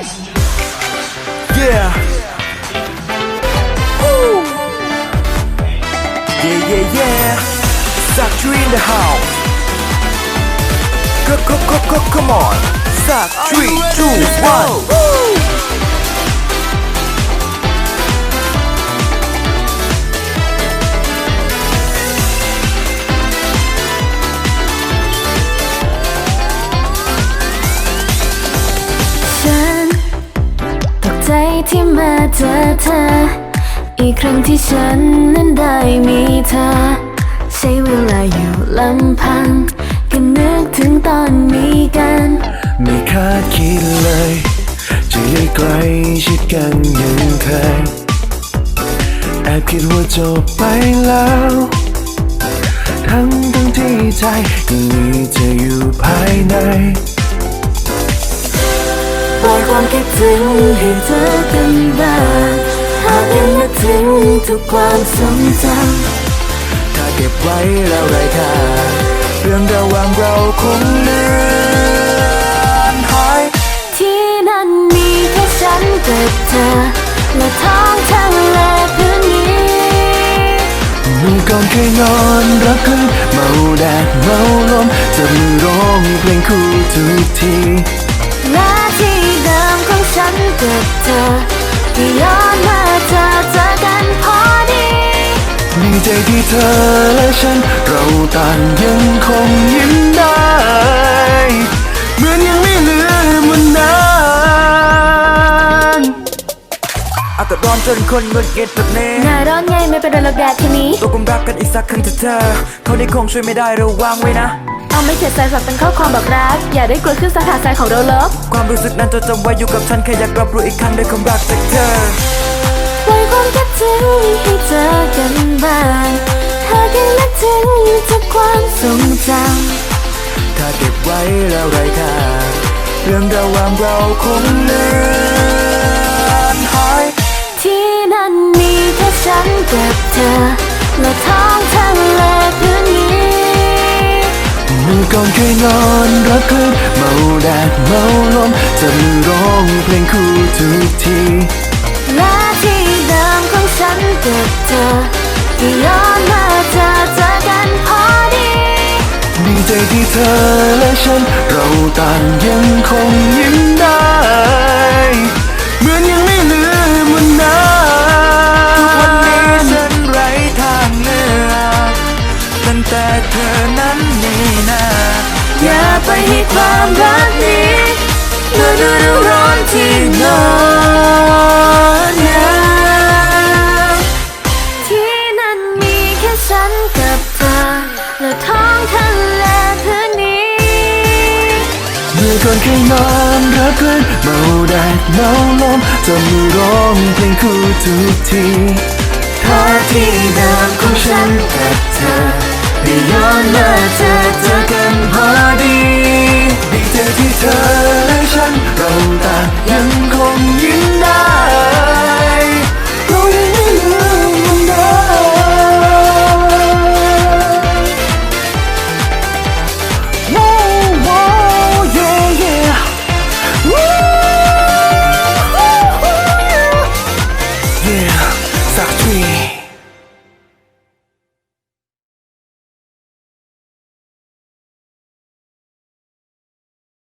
Yeah. Woo. Yeah, yeah, yeah. Factory in the house. Go, go, go, go, come on. Sack, three, two, one. ที่มาเจอเธอ อีกครั้งที่ฉันนั้นได้มีเธอ ใช้เวลาอยู่ลำพัง ก็นึกถึงตอนมีกัน ไม่คาดคิดเลย จะได้ใกล้ชิดกันยังเคยแอบคิดว่าจบไปแล้ว ทั้งทั้งที่ใจยังมีเธออยู่ภายใน ความคิดถึงให้เธอกันบ้างหากยังนึกถึงทุกความทรงจำถ้าเก็บไว้แล้วไรค่าเรื่องระหว่างเราคงเลือนหายที่นั่นมีแค่ฉันกับเธอและท้องทะเลพื้นนี้เมื่อก่อนเคยนอนรักขึ้นเมาแดดเมาลมจะมือร้องเพลงคู่ทุกที กับเธอที่ย้อนมาเจอเจอกันพอดีดีใจที่เธอและฉัน เราต่างยังคงยิ้มได้ ร้อนจนคนหงุดหงิดแบบนี้หน้าร้อนไงไม่เป็นไรหรอกแดดแค่นี้ตกลงรักกันอีกสักครั้งเถอะเธอเขาได้คงช่วยไม่ได้ระวังไว้นะเอาไม่เขียนใส่ฝากเป็นข้อความบอกรัก อย่าได้กลัวขึ้นสถานใจของเราเลิฟความรู้สึกนั้นจะจำไว้อยู่กับฉันแค่อยากรับรู้อีกครั้งด้วยความรักจากเธอปล่อยความคิดถึงให้เจอกันบ้างหากยังนึกถึงทุกความทรงจถ้าเก็บไว้แล้วไรค่าเรื่องระหว่างเราคงเลือ ฉันกับเธอและท้องทะเลพื้นนี้เมื่อก่อนเคยนอนรักคลื่นเมาแดดเมาลมจะมือร้องเพลงคู่ทุกทีและที่เดิมของฉันกับเธอที่ย้อนมาเจอเจอกันพอดีดีใจที่เธอและฉันเราต่างยังคงยิ้ ที่นอนยาวที่นั่นมีแค่ฉันกับเธอและท้องทะเลพื้นนี้เมื่อก่อนเคยนอนรักคลื่นเมาแดดเมาลมจะมือร้องเพลงคู่ทุกทีท่าที่เดิมของฉันกับเธอได้ย้อนมาเจอเจอกันพอดีดีใจที่เธอ